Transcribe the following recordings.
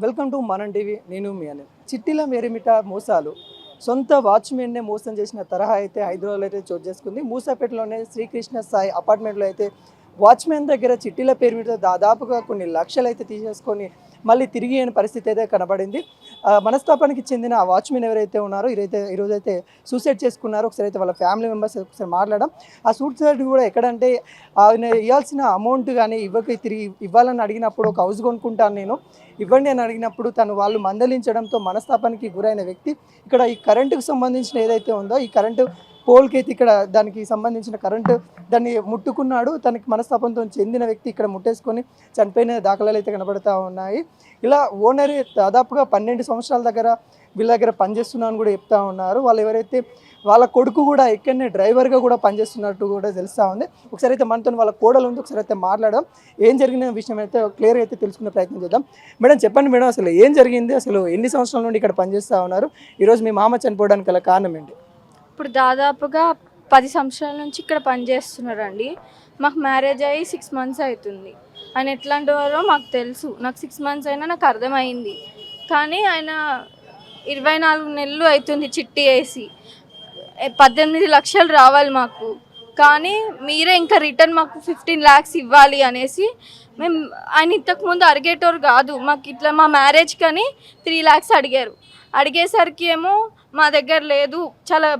Welcome to మనం TV. నేను మీ అని చిట్టిల మేరిమిట మోసాలు. సొంత వాచ్మెన్నే మోసం చేసిన తరహా అయితే హైదరాబాద్లో అయితే చోటు చేసుకుంది. మూసాపేటలోనే శ్రీకృష్ణ సాయి అపార్ట్మెంట్లో అయితే వాచ్మెన్ దగ్గర చిట్టిల పేరు మీద దాదాపుగా కొన్ని లక్షలు అయితే తీసేసుకొని మళ్ళీ తిరిగి అయిన పరిస్థితి అయితే కనబడింది. ఆ, మనస్తాపానికి చెందిన ఆ వాచ్మెన్ ఎవరైతే ఉన్నారో ఈరైతే ఈరోజైతే సూసైడ్ చేసుకున్నారో ఒకసారి అయితే వాళ్ళ ఫ్యామిలీ మెంబర్స్ ఒకసారి మాట్లాడడం ఆ సూసైడ్ కూడా ఎక్కడంటే ఆయన ఇవ్వాల్సిన అమౌంట్ కానీ ఇవ్వక తిరిగి ఇవ్వాలని అడిగినప్పుడు ఒక హౌస్ కొనుక్కుంటాను నేను. ఇవ్వండి అని అడిగినప్పుడు తను వాళ్ళు మందలించడంతో మనస్తాపానికి గురైన వ్యక్తి. ఇక్కడ ఈ కరెంటుకు సంబంధించిన ఏదైతే ఉందో ఈ కరెంటు పోల్కి అయితే ఇక్కడ దానికి సంబంధించిన కరెంటు దాన్ని ముట్టుకున్నాడు. తనకి మనస్తాపంతో చెందిన వ్యక్తి ఇక్కడ ముట్టేసుకొని చనిపోయిన దాఖలాలు అయితే కనబడుతూ ఉన్నాయి. ఇలా ఓనర్ దాదాపుగా పన్నెండు సంవత్సరాల దగ్గర వీళ్ళ దగ్గర పనిచేస్తున్నా అని కూడా చెప్తా ఉన్నారు. వాళ్ళు ఎవరైతే వాళ్ళ కొడుకు కూడా ఇక్కడనే డ్రైవర్గా కూడా పనిచేస్తున్నట్టు కూడా తెలుస్తూ ఉంది. ఒకసారి అయితే మనతో వాళ్ళ కోడలు ఉంది. ఒకసారి అయితే మాట్లాడడం ఏం జరిగిన విషయం అయితే క్లియర్గా అయితే తెలుసుకునే ప్రయత్నం చేద్దాం. మేడం చెప్పండి మేడం అసలు ఏం జరిగింది? అసలు ఎన్ని సంవత్సరాల నుండి ఇక్కడ పనిచేస్తూ ఉన్నారు? ఈరోజు మీ మామ చనిపోవడానికి గల కారణం ఏంటి? ఇప్పుడు దాదాపుగా పది సంవత్సరాల నుంచి ఇక్కడ పనిచేస్తున్నారండి. మాకు మ్యారేజ్ అయ్యి సిక్స్ మంత్స్ అవుతుంది. ఆయన ఎట్లాంటి వారో మాకు తెలుసు. నాకు సిక్స్ మంత్స్ అయినా నాకు అర్థమైంది. కానీ ఆయన ఇరవై నాలుగు నెలలు అవుతుంది చిట్టి వేసి. పద్దెనిమిది లక్షలు రావాలి మాకు. కానీ మీరే ఇంకా రిటర్న్ మాకు ఫిఫ్టీన్ ల్యాక్స్ ఇవ్వాలి అనేసి మేము ఆయన ఇంతకుముందు అడిగేటోరు కాదు. మాకు ఇట్లా మా మ్యారేజ్ కానీ త్రీ ల్యాక్స్ అడిగారు. అడిగేసరికి ఏమో మా దగ్గర లేదు. చాలా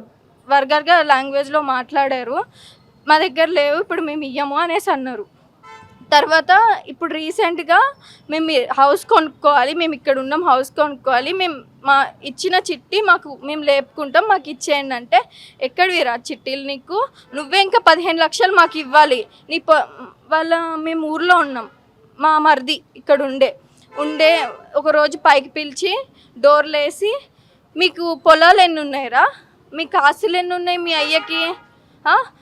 వర్గర్గా లాంగ్వేజ్లో మాట్లాడారు. మా దగ్గర లేవు ఇప్పుడు మేము ఇయ్యము అనేసి అన్నారు. తర్వాత ఇప్పుడు రీసెంట్గా మేము హౌస్ కొనుక్కోవాలి మేము ఇక్కడ ఉన్నాం హౌస్ కొనుక్కోవాలి. మేము మా ఇచ్చిన చిట్టి మాకు మేము లేపుకుంటాం మాకు ఇచ్చేయండి అంటే ఎక్కడివి రా చిట్టీలు నీకు? నువ్వే ఇంకా పదిహేను లక్షలు మాకు ఇవ్వాలి. నీ ప వాళ్ళ మేము ఊర్లో ఉన్నాం. మా మరిది ఇక్కడ ఉండే. ఉండే ఒకరోజు పైకి పిలిచి డోర్లు వేసి మీకు పొలాలు ఎన్ని ఉన్నాయిరా? మీకు ఆస్తులు ఎన్ని ఉన్నాయి మీ అయ్యకి?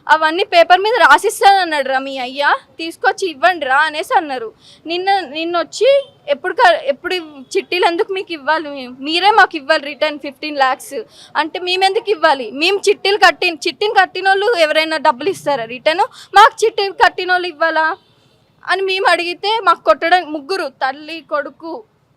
అవన్నీ పేపర్ మీద రాసిస్తాను అన్నాడు రా మీ అయ్య. తీసుకొచ్చి ఇవ్వండి రా అనేసి అన్నారు. నిన్న నిన్న వచ్చి ఎప్పుడు క- ఎప్పుడు చిట్టీలు ఎందుకు మీకు ఇవ్వాలి? మీరే మాకు ఇవ్వాలి రిటర్న్ ఫిఫ్టీన్ ల్యాక్స్ అంటే మేము ఎందుకు ఇవ్వాలి? మేము చిట్టీలు కట్టి చిట్టీని కట్టిన వాళ్ళు ఎవరైనా డబ్బులు ఇస్తారా రిటర్న్? మాకు చిట్టీలు కట్టిన వాళ్ళు ఇవ్వాలా? అని మేము అడిగితే మాకు కొట్టడం ముగ్గురు తల్లి కొడుకు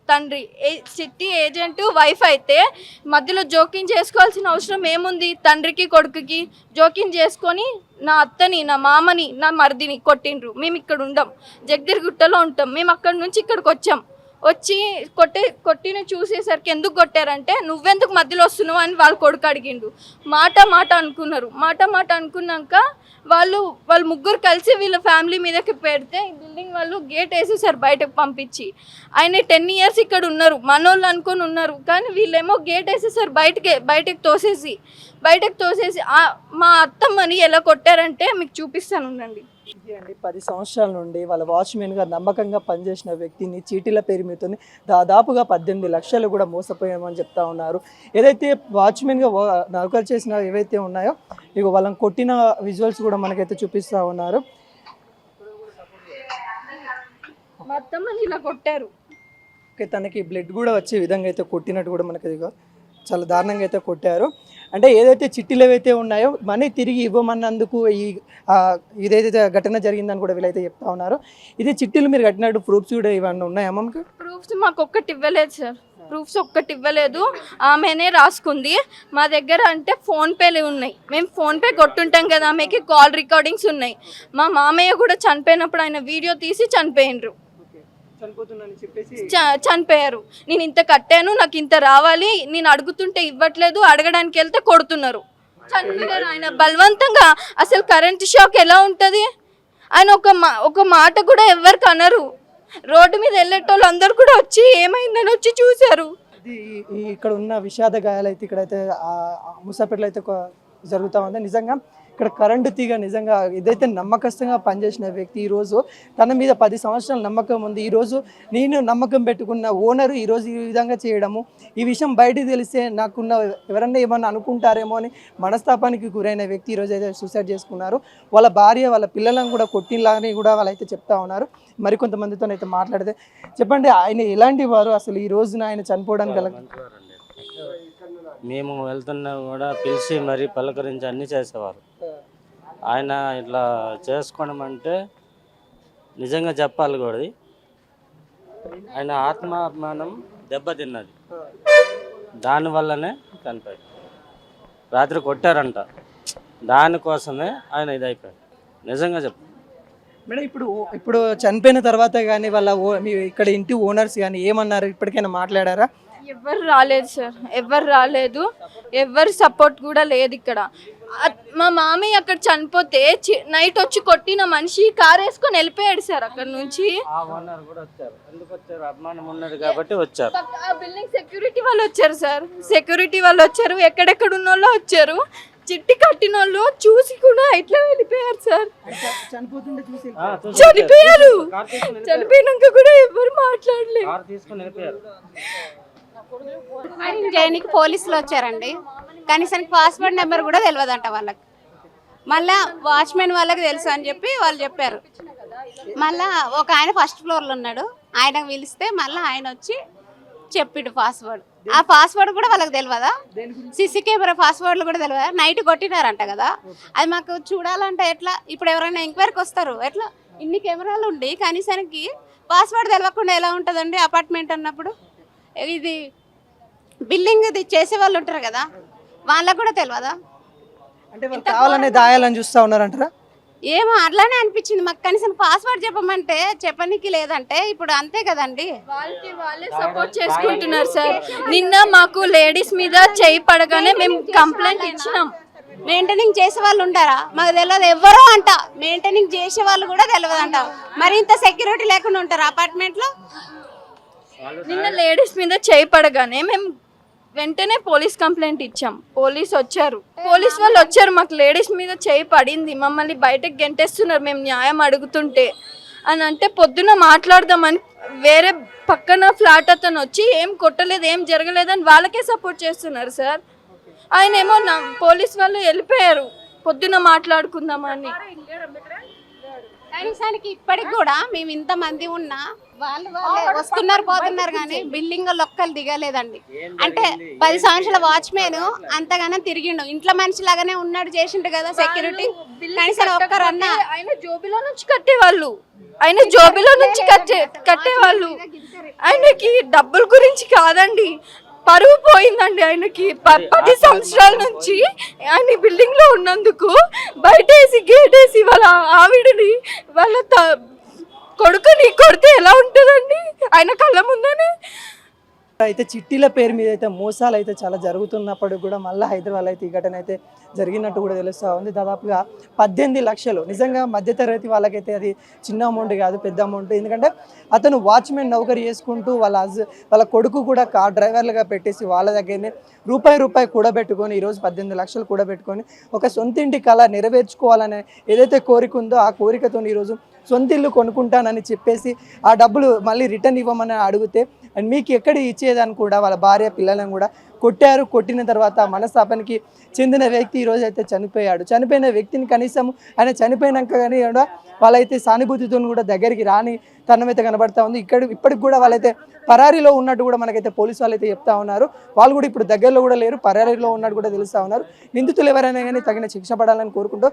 తండ్రి ఏ చిట్టి ఏజెంట్ వైఫ్ అయితే మధ్యలో జోక్యం చేసుకోవాల్సిన అవసరం ఏముంది? తండ్రికి కొడుకుకి జోక్యం చేసుకొని నా అత్తని నా మామని నా మరిదిని కొట్టిండ్రు. మేము ఇక్కడ ఉండం. జగదిరిగుట్టలో ఉంటాం. మేము అక్కడ నుంచి ఇక్కడికి వచ్చాం. వచ్చి కొట్టే కొట్టిన చూసేసరికి ఎందుకు కొట్టారంటే నువ్వెందుకు మధ్యలో వస్తున్నావు? అని వాళ్ళ కొడుకు అడిగిండు. మాట మాట అనుకున్నారు. మాట మాట అనుకున్నాక వాళ్ళు వాళ్ళు ముగ్గురు కలిసి వీళ్ళ ఫ్యామిలీ మీదకి పెడితే బిల్డింగ్ వాళ్ళు గేట్ వేసేసారు బయటకు పంపించి. ఆయన టెన్ ఇయర్స్ ఇక్కడ ఉన్నారు మనోళ్ళు అనుకొని ఉన్నారు. కానీ వీళ్ళేమో గేట్ వేసేసారు బయటకి బయటకు తోసేసి బయటకు తోసేసి మా అత్తమ్మని ఎలా కొట్టారంటే మీకు చూపిస్తాను ఉండండి. అండి. పది సంవత్సరాల నుండి వాళ్ళ వాచ్మెన్గా నమ్మకంగా పనిచేసిన వ్యక్తిని చీటీల పేరు మీతో దాదాపుగా పద్దెనిమిది లక్షలు కూడా మోసపోయామని చెప్తా ఉన్నారు. ఏదైతే వాచ్మెన్గా నౌకరు చేసిన ఏవైతే ఉన్నాయో ఇక వాళ్ళని కొట్టిన విజువల్స్ కూడా మనకైతే చూపిస్తూ ఉన్నారు. ఇలా కొట్టారు. ఓకే తనకి బ్లడ్ కూడా వచ్చే విధంగా అయితే కొట్టినట్టు కూడా మనకి చాలా దారుణంగా అయితే కొట్టారు. అంటే ఏదైతే చిట్టీలు ఏవైతే ఉన్నాయో మనీ తిరిగి ఇవ్వమన్నందుకు ఈ ఇదైతే ఘటన జరిగిందని కూడా వీళ్ళైతే చెప్తా ఉన్నారు. ఇది చిట్టీలు మీరు కట్టినట్టు ప్రూఫ్స్ కూడా ఇవన్నీ ఉన్నాయా మనకు ప్రూఫ్స్ మాకు ఒక్కటి ఇవ్వలేదు సార్. ప్రూఫ్స్ ఒక్కటి ఇవ్వలేదు. ఆమెనే రాసుకుంది. మా దగ్గర అంటే ఫోన్పేలు ఉన్నాయి. మేము ఫోన్పే కొట్టుంటాం కదా ఆమెకి కాల్ రికార్డింగ్స్ ఉన్నాయి. మా మామయ్య కూడా చనిపోయినప్పుడు ఆయన వీడియో తీసి చనిపోయినరు చనిపోయారు. నేను ఇంత కట్టాను నాకు ఇంత రావాలి నేను అడుగుతుంటే ఇవ్వట్లేదు అడగడానికి వెళ్తే కొడుతున్నారు. చనిపోయారు ఆయన. బలవంతంగా అసలు కరెంట్ షాక్ ఎలా ఉంటుంది? ఆయన ఒక మా ఒక మాట కూడా ఎవరికి అనరు రోడ్డు మీద వెళ్ళేటోళ్ళు అందరు కూడా వచ్చి ఏమైందని వచ్చి చూశారు. ఇక్కడ ఉన్న విషాద గాయాలు అయితే ఇక్కడైతే ముసాపేటలో అయితే ఒక జరుగుతూ ఉంది. నిజంగా ఇక్కడ కరెంటు తీగ నిజంగా ఇదైతే నమ్మకస్తంగా పనిచేసిన వ్యక్తి ఈరోజు తన మీద పది సంవత్సరాల నమ్మకం ఉంది. ఈరోజు నేను నమ్మకం పెట్టుకున్న ఓనరు ఈరోజు ఈ విధంగా చేయడము ఈ విషయం బయటికి తెలిస్తే నాకున్న ఎవరన్నా ఏమన్నా అనుకుంటారేమో అని మనస్తాపానికి గురైన వ్యక్తి ఈరోజు అయితే సూసైడ్ చేసుకున్నారు. వాళ్ళ భార్య వాళ్ళ పిల్లలను కూడా కొట్టినలాని కూడా వాళ్ళైతే చెప్తా ఉన్నారు. మరికొంతమందితో అయితే మాట్లాడితే చెప్పండి ఆయన ఎలాంటి వారు? అసలు ఈ రోజున ఆయన చనిపోవడానికి గల మేము వెళ్తున్నా కూడా పిలిచి మరీ పలకరించి అన్నీ చేసేవారు. ఆయన ఇట్లా చేసుకోవడం అంటే నిజంగా చెప్పాలి కూడా ఆయన ఆత్మాభిమానం దెబ్బతిన్నది. దానివల్లనే చనిపోయాడు రాత్రి కొట్టారంట. దానికోసమే ఆయన ఇదైపోయాడు. నిజంగా చెప్పు. మేడం ఇప్పుడు ఇప్పుడు చనిపోయిన తర్వాత కానీ వాళ్ళ ఓ ఇక్కడ ఇంటి ఓనర్స్ కానీ ఏమన్నారు? ఇప్పటికైనా మాట్లాడారా? ఎవరు రాలేదు సార్. ఎవరు రాలేదు. ఎవరు సపోర్ట్ కూడా లేదు ఇక్కడ. మా మామయ్య అక్కడ చనిపోతే నైట్ వచ్చి కొట్టిన మనిషి కార్ వేసుకొని వెళ్ళిపోయాడు సార్ అక్కడ నుంచి. ఆ ఓనర్ కూడా వచ్చారు. ఎందుకు వచ్చారు? అభిమానం ఉన్నది కాబట్టి వచ్చారు. పక్క- ఆ బిల్డింగ్ సెక్యూరిటీ వాళ్ళు వచ్చారు సార్. సెక్యూరిటీ వాళ్ళు వచ్చారు. ఎక్కడెక్కడ ఉన్న వాళ్ళు వచ్చారు. చిట్టి కట్టిన వాళ్ళు చూసి కూడా ఇట్లా వెళ్ళిపోయారు సార్. చనిపోయారు. చనిపోయినాక కూడా ఎవరు మాట్లాడలేదు. చేయడానికి పోలీసులు వచ్చారండి. కనీసం పాస్వర్డ్ నెంబర్ కూడా తెలియదంట వాళ్ళకి. మళ్ళా వాచ్మెన్ వాళ్ళకి తెలుసు అని చెప్పి వాళ్ళు చెప్పారు. మళ్ళా ఒక ఆయన ఫస్ట్ ఫ్లోర్లో ఉన్నాడు. ఆయనకు పిలిస్తే మళ్ళీ ఆయన వచ్చి చెప్పిండు పాస్వర్డ్. ఆ పాస్వర్డ్ కూడా వాళ్ళకి తెలియదా సీసీ కెమెరా పాస్వర్డ్లు కూడా తెలియదా నైట్ కొట్టినారంట కదా. అది మాకు చూడాలంటే ఎట్లా? ఇప్పుడు ఎవరైనా ఎంక్వైరీకి వస్తారు ఎట్లా? ఇన్ని కెమెరాలు ఉండి కనీసానికి పాస్వర్డ్ తెలియకుండా ఎలా ఉంటుందండి అపార్ట్మెంట్ అన్నప్పుడు? ఇది బిల్డింగ్ చేసే వాళ్ళు ఉంటారు కదా వాళ్ళకు కూడా తెలియదా అంటే వాళ్ళు కావాలనే దాయాలని చూస్తా ఉన్నారంటారా? ఏమో అట్లానే అనిపించింది. మాకు కనీసం పాస్వర్డ్ చెప్పమంటే చెప్పనీకి లేదంటే ఇప్పుడు అంతే కదండి. వాళ్ళకి వాళ్ళే సపోర్ట్ చేసుకుంటున్నారు సార్ నిన్న మాకు లేడీస్ మీద చేయి పడగానే మేము కంప్లైంట్ ఇచ్చినాం. మెయింటైనింగ్ చేసే వాళ్ళు ఉంటారా మాకు తెలియదు ఎవరో అంట. మెయింటైనింగ్ చేసే వాళ్ళు కూడా తెలియదు అంట మరి ఇంత సెక్యూరిటీ లేకుండా ఉంటారు అపార్ట్మెంట్లో? నిన్న లేడీస్ మీద చేయి పడగానే మేము వెంటనే పోలీస్ కంప్లైంట్ ఇచ్చాం. పోలీస్ వచ్చారు. పోలీస్ వాళ్ళు వచ్చారు. మాకు లేడీస్ మీద చేయి పడింది. మమ్మల్ని బయటకు గెంటేస్తున్నారు. మేము న్యాయం అడుగుతుంటే అని అంటే పొద్దున మాట్లాడదామని వేరే పక్కన ఫ్లాట్ అతను వచ్చి ఏం కొట్టలేదు ఏం జరగలేదని వాళ్ళకే సపోర్ట్ చేస్తున్నారు సార్. ఆయన ఏమో నా పోలీస్ వాళ్ళు వెళ్ళిపోయారు. పొద్దున మాట్లాడుకుందామని. కనీసానికి ఇప్పటికి కూడా మేము ఇంత మంది ఉన్నా వాళ్ళు వాళ్ళే వస్తున్నారు పోతున్నారు కానీ బిల్డింగ్ లొక్కలు దిగలేదండి. అంటే పది సంవత్సరాల వాచ్మెన్ అంతగానో తిరిగిండు. ఇంట్లో మనిషి లాగానే ఉన్నాడు చేసిండు కదా సెక్యూరిటీ కనీసం ఒక్కరన్నా ఆయన జోబిలో నుంచి కట్టేవాళ్ళు. ఆయన జోబిలో నుంచి కట్టే కట్టేవాళ్ళు. ఆయనకి డబ్బుల గురించి కాదండి. పరువు పోయిందండి ఆయనకి. పది సంవత్సరాల నుంచి ఆయన బిల్డింగ్లో ఉన్నందుకు బయట వేసి గేట్ వేసి వాళ్ళ ఆవిడని వాళ్ళ కొడుకుని కొడితే ఎలా ఉంటుందండి? ఆయన కళ్ళ ముందనే అయితే చిట్టీల పేరు మీద అయితే మోసాలు అయితే చాలా జరుగుతున్నప్పుడు కూడా మళ్ళీ హైదరాబాద్ అయితే ఈ ఘటన అయితే జరిగినట్టు కూడా తెలుస్తూ ఉంది. దాదాపుగా పద్దెనిమిది లక్షలు. నిజంగా మధ్యతరగతి వాళ్ళకైతే అది చిన్న అమౌంట్ కాదు పెద్ద అమౌంట్ ఎందుకంటే అతను వాచ్మెన్ నౌకరీ చేసుకుంటూ వాళ్ళ వాళ్ళ కొడుకు కూడా కార్ డ్రైవర్లుగా పెట్టేసి వాళ్ళ దగ్గరనే రూపాయి రూపాయి కూడబెట్టుకొని ఈరోజు పద్దెనిమిది లక్షలు కూడబెట్టుకొని ఒక సొంతింటి కళ నెరవేర్చుకోవాలనే ఏదైతే కోరిక ఉందో ఆ కోరికతో ఈరోజు సొంత ఇల్లు కొనుక్కుంటానని చెప్పేసి ఆ డబ్బులు మళ్ళీ రిటర్న్ ఇవ్వమని అడిగితే అండ్ మీకు ఎక్కడ ఇచ్చేదని కూడా వాళ్ళ భార్య పిల్లలను కూడా కొట్టారు. కొట్టిన తర్వాత మనస్తాపనికి చెందిన వ్యక్తి ఈరోజు అయితే చనిపోయాడు. చనిపోయిన వ్యక్తిని కనీసం ఆయన చనిపోయినాక కానీ కూడా వాళ్ళైతే సానుభూతితో కూడా దగ్గరికి రాని తనమైతే కనబడతా ఉంది. ఇక్కడ ఇప్పటికి కూడా వాళ్ళైతే పరారీలో ఉన్నట్టు కూడా మనకైతే పోలీసు వాళ్ళు అయితే చెప్తా ఉన్నారు. వాళ్ళు కూడా ఇప్పుడు దగ్గరలో కూడా లేరు. పరారీలో ఉన్నట్టు కూడా తెలుస్తూ ఉన్నారు. నిందితులు ఎవరైనా కానీ తగిన శిక్ష పడాలని కోరుకుంటూ